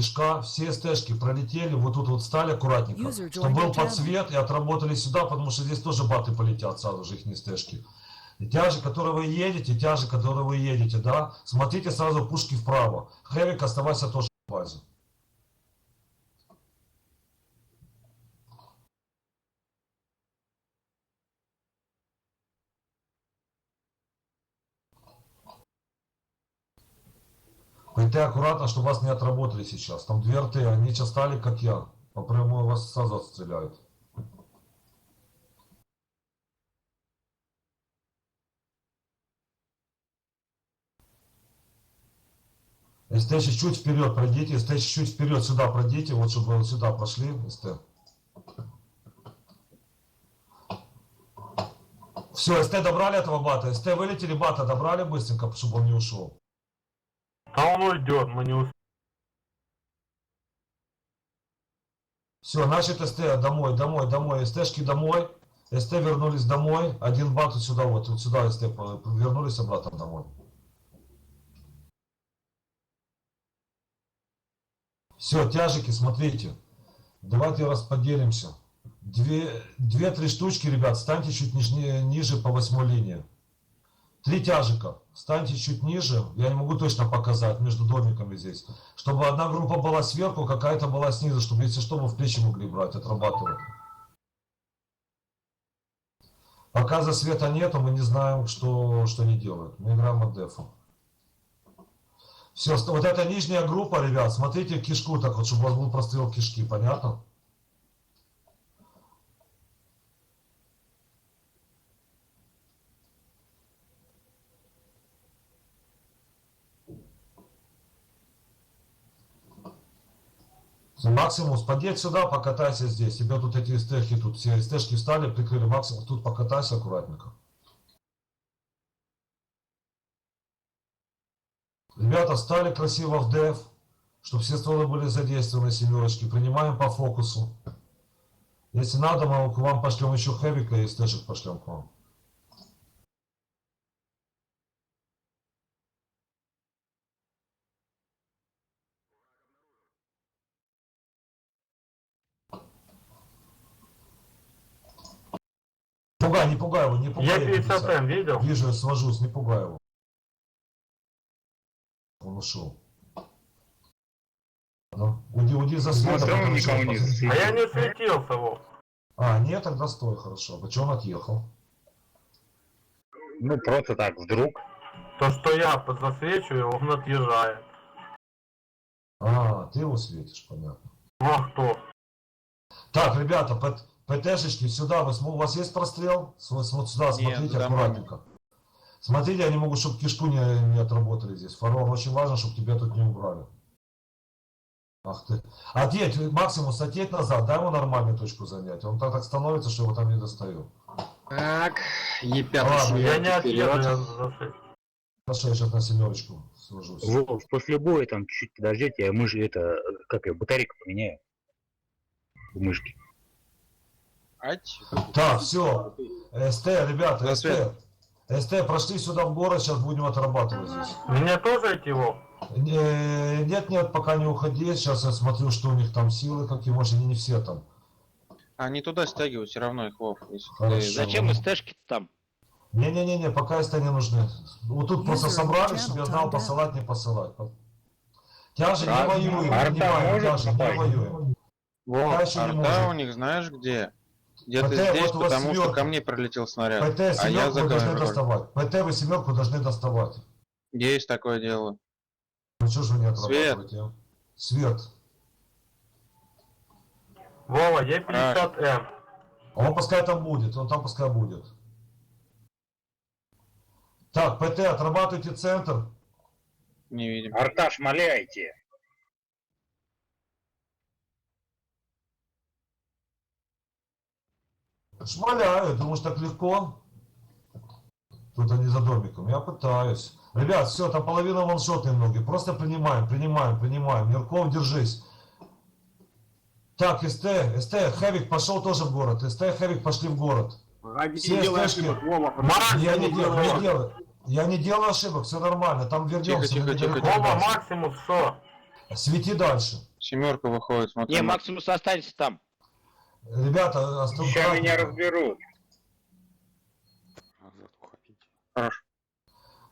кишка, все СТшки пролетели, вот тут вот стали аккуратненько, чтобы был подсвет и отработали сюда, потому что здесь тоже баты полетят сразу же их СТшки. И тяжи, которые вы едете, тяжи, которые вы едете, да, смотрите сразу пушки вправо. Хэвик, оставайся тоже в базе. ПТ аккуратно, чтобы вас не отработали сейчас. Там две РТ, они сейчас стали как я. По прямой вас сразу отстреляют. СТ чуть-чуть вперед пройдите, СТ чуть-чуть вперед сюда пройдите, вот чтобы вот сюда прошли, СТ. Все, СТ добрали этого бата, СТ вылетели, бата добрали быстренько, чтобы он не ушел. А он уйдет, мы не успеем. Все, значит СТ домой, домой, домой, СТшки домой. СТ вернулись домой. Один бат вот сюда, вот, вот сюда СТ вернулись обратно домой. Все, тяжики, смотрите. Давайте расподелимся. Две- Две-три штучки, ребят, станьте чуть нижне- ниже по восьмой линии. Три тяжика. Станьте чуть ниже. Я не могу точно показать между домиками здесь. Чтобы одна группа была сверху, какая-то была снизу, чтобы если что, мы в плечи могли брать, отрабатывать. Пока засвета нету, мы не знаем, что, что они делают. Мы играем от дефа. Все, вот эта нижняя группа, ребят, смотрите кишку так вот, чтобы у вас был прострел кишки, понятно? Максимус, подъедь сюда, покатайся здесь. Тебе тут эти стехи, тут все стежки встали, прикрыли. Максимус, тут покатайся аккуратненько. Ребята, стали красиво в деф, чтобы все стволы были задействованы, семерочки. Принимаем по фокусу. Если надо, мы к вам пошлем еще хэвика и стежек пошлем к вам. Пугай, не пугай его, не пугай. Я его, 50 Витя. М видел? Вижу, я свожусь, не пугай его. Он ушел. Ну, уйди, уйди за светом. Никого он не засветил. А я не светился, Вов. А, нет, тогда стой, хорошо. Почему он отъехал? Ну, просто так, вдруг. То, что я засвечиваю, он отъезжает. А, ты его светишь, понятно. Ну а кто? Так, ребята, пэт- ПТшечки, сюда, вы у вас есть прострел? С- Вот сюда, смотрите туда аккуратненько. Смотрите, они могут, чтобы кишку не, не отработали здесь. Фарон, очень важно, чтобы тебя тут не убрали. Ах ты. Отъедь, Максимус, отъедь назад, дай ему нормальную точку занять. Он так, так становится, что его там не достает. Так, Е5 Ладно, Я не отъеду, сейчас на семерочку сложусь. После боя там чуть подождите, я мышь, это, как я, батарейку поменяю. В мышке. Ать. Так, все. СТ, ребята, На СТ. свет. СТ, прошли сюда в город, сейчас будем отрабатывать здесь. Мне тоже идти, Вов? Не- Нет, нет, пока не уходи. Сейчас я смотрю, что у них там силы какие, может, они не все там. Они туда стягивают, все равно их. Если ты Хорошо. за- Зачем СТшки там? Не-не-не, пока СТ не нужны. Вот тут просто User собрались, channel чтобы я знал, out. посылать, не посылать. Тяжи не А, воюем, арта понимаем, может тяжи не попасть? воюем. Вов, Пока еще не арта может. у них знаешь где? Где-то ПТ, здесь, вот у вас потому что ко мне пролетел снаряд. ПТ а я вы должны контроль. доставать. ПТ вы семерку должны доставать. Есть такое дело. Ну что же вы не Свет. отрабатываете? а? Свет. Вова, я 50 М. А он пускай там будет, он там пускай будет. Так, ПТ, отрабатывайте центр. Не видим. Арташ, моляйте. Шмаляю, думаешь, так легко? Тут они за домиком, я пытаюсь. Ребят, все, там половина ваншотные ноги. Просто принимаем, принимаем, принимаем. Нерков, держись. Так, СТ, СТ, Хэвик пошел тоже в город. СТ, Хэвик пошли в город. Все не ошибок, Вова. Я не делаю, не делаю. Я не делаю ошибок, все нормально. Там вернемся. тихо, тихо, недалеко тихо. Вова. Максимус, что? Свети дальше. Семерка выходит, смотри. Не, Максимус останется там. Ребята, оста- Сейчас меня разберут. Хорошо.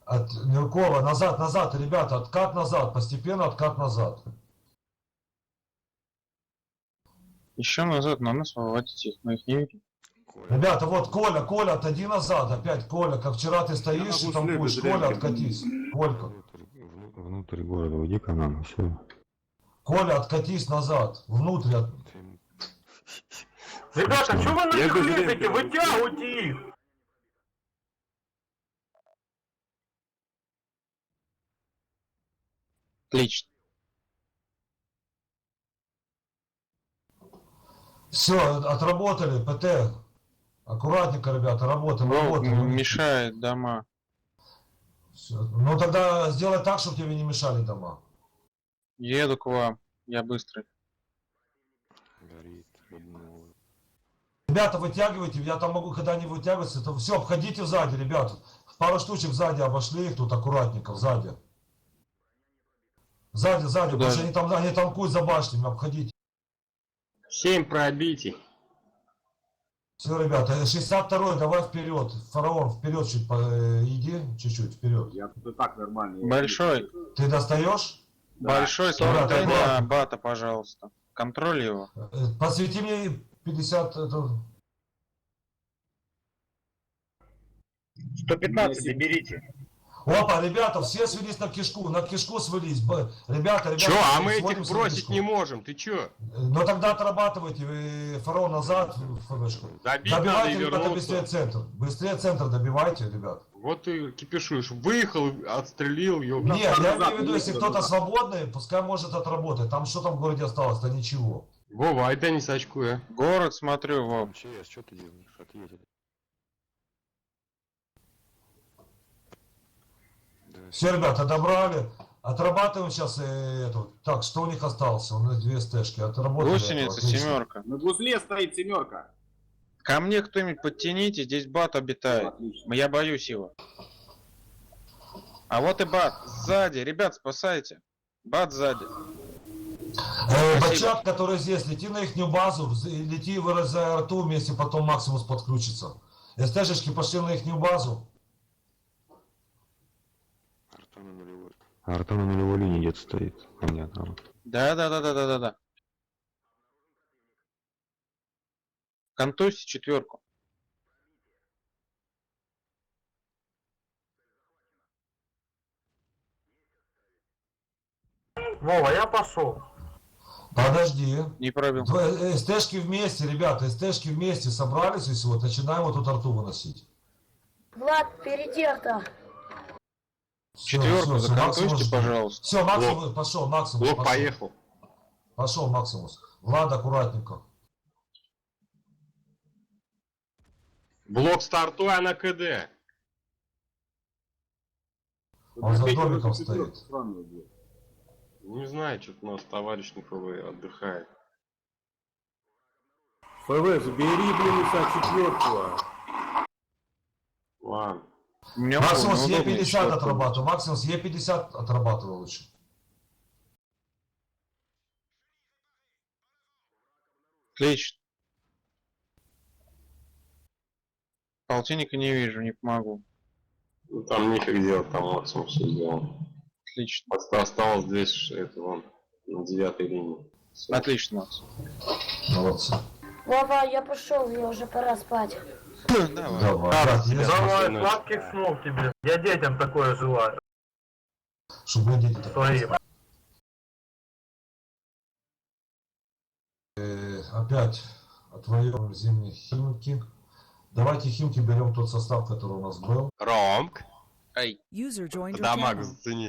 От Мелкова назад, назад, ребята, откат назад, постепенно откат назад. Еще назад надо освободить их, мы их не видим. Ребята, вот Коля, Коля, отойди назад, опять Коля, как вчера ты стоишь и танкуешь, Коля, откатись. Колька, Внутрь, вну- внутрь города уйди к нам, и все. Коля, откатись назад, внутрь. от- Ребята, что вы на них лезете? Вытягивайте их! Отлично. Все, отработали, ПТ. Аккуратненько, ребята, работаем, Волк работаем. мешает дома. Всё. Ну тогда сделай так, чтобы тебе не мешали дома. Еду к вам. Я быстрый. Ребята, вытягивайте, я там могу, когда не вытягиваться, то все, обходите сзади, ребята. Пару штучек сзади обошли их тут аккуратненько, сзади. Сзади, сзади, потому что они там, они танкуют за башнями, обходите. Семь пробитий. Все, ребята, 62-й, давай вперед. Фараон, вперед чуть по- э, иди, чуть-чуть вперед. Я тут и так нормально. Большой. Ты достаешь? Большой, Ребята, смотри на аккуратно. бата, пожалуйста. Контроль его. Э, Посвети мне 50... это- 115 заберите. Опа, ребята, все свелись на кишку, на кишку свелись. Б- Ребята, ребята, Чё, а мы этих сводимся на бросить кишку. не можем, ты чё? Э, Ну тогда отрабатывайте, э, фараон назад, в ФВшку. Добить надо и Добивайте, ребята, быстрее вернуться. центр. Быстрее центр добивайте, ребят. Вот ты кипишуешь. Выехал, отстрелил, ёб. Не, я имею в виду, если кто-то свободный, пускай может отработать. Там что там в городе осталось, да ничего. Вова, айда не сачкуя. Город смотрю, Вов. МЧС, что ты делаешь? Ответили. Все, ребята, добрали. Отрабатываем сейчас эту. Так, что у них осталось? У нас две стэшки. Отработали. Гусеница, семерка. На гузле стоит семерка. Ко мне кто-нибудь подтяните, здесь бат обитает. Отлично. Я боюсь его. А вот и бат. Сзади. Ребят, спасайте. Бат сзади. Э, Спасибо. Бачат, который здесь, лети на их базу, лети в арту вместе, потом Максимус подключится. СТшечки пошли на их базу. Арта на нулевой. Арта на нулевой линии где-то стоит. Понятно. Да, да, да, да, да, да, да. Контусь четверку. Вова, я пошел. Подожди. Не пробил. СТшки вместе, ребята, СТшки вместе собрались и все, вот начинаем вот тут арту выносить. Влад, впереди арта. Всё, Четверку Максимус- пожалуйста. Все, Максимус пошел, Максимус Блок пошел. поехал. Пошел, Максимус. Влад, аккуратненько. Блок стартуя на КД. Он за домиком стоит. будет. Не знаю, что-то у нас товарищ на ФВ отдыхает. ФВ, забери, блин, ИСа четвертого. Ладно. Меня Максимус было неудобно Е50 четвёрку. отрабатывал. Максимус Е50 отрабатывал лучше. Отлично. Полтинника не вижу, не помогу. Ну, там нифиг делать, там максимум все сделал. Отлично. Оста- Осталось здесь, это вон, на девятой линии. Всё. Отлично, Макс. Молодцы. Вова, я пошел, мне уже пора спать. Давай. Давай. Давай, ночь. сладких снов тебе. Я детям такое желаю. Чтобы дети так Своим. Э, опять отвоевываем зимние химки. Давайте химки берем тот состав, который у нас был. Ромк. Ай. User joined your Дамаг channel. зацени.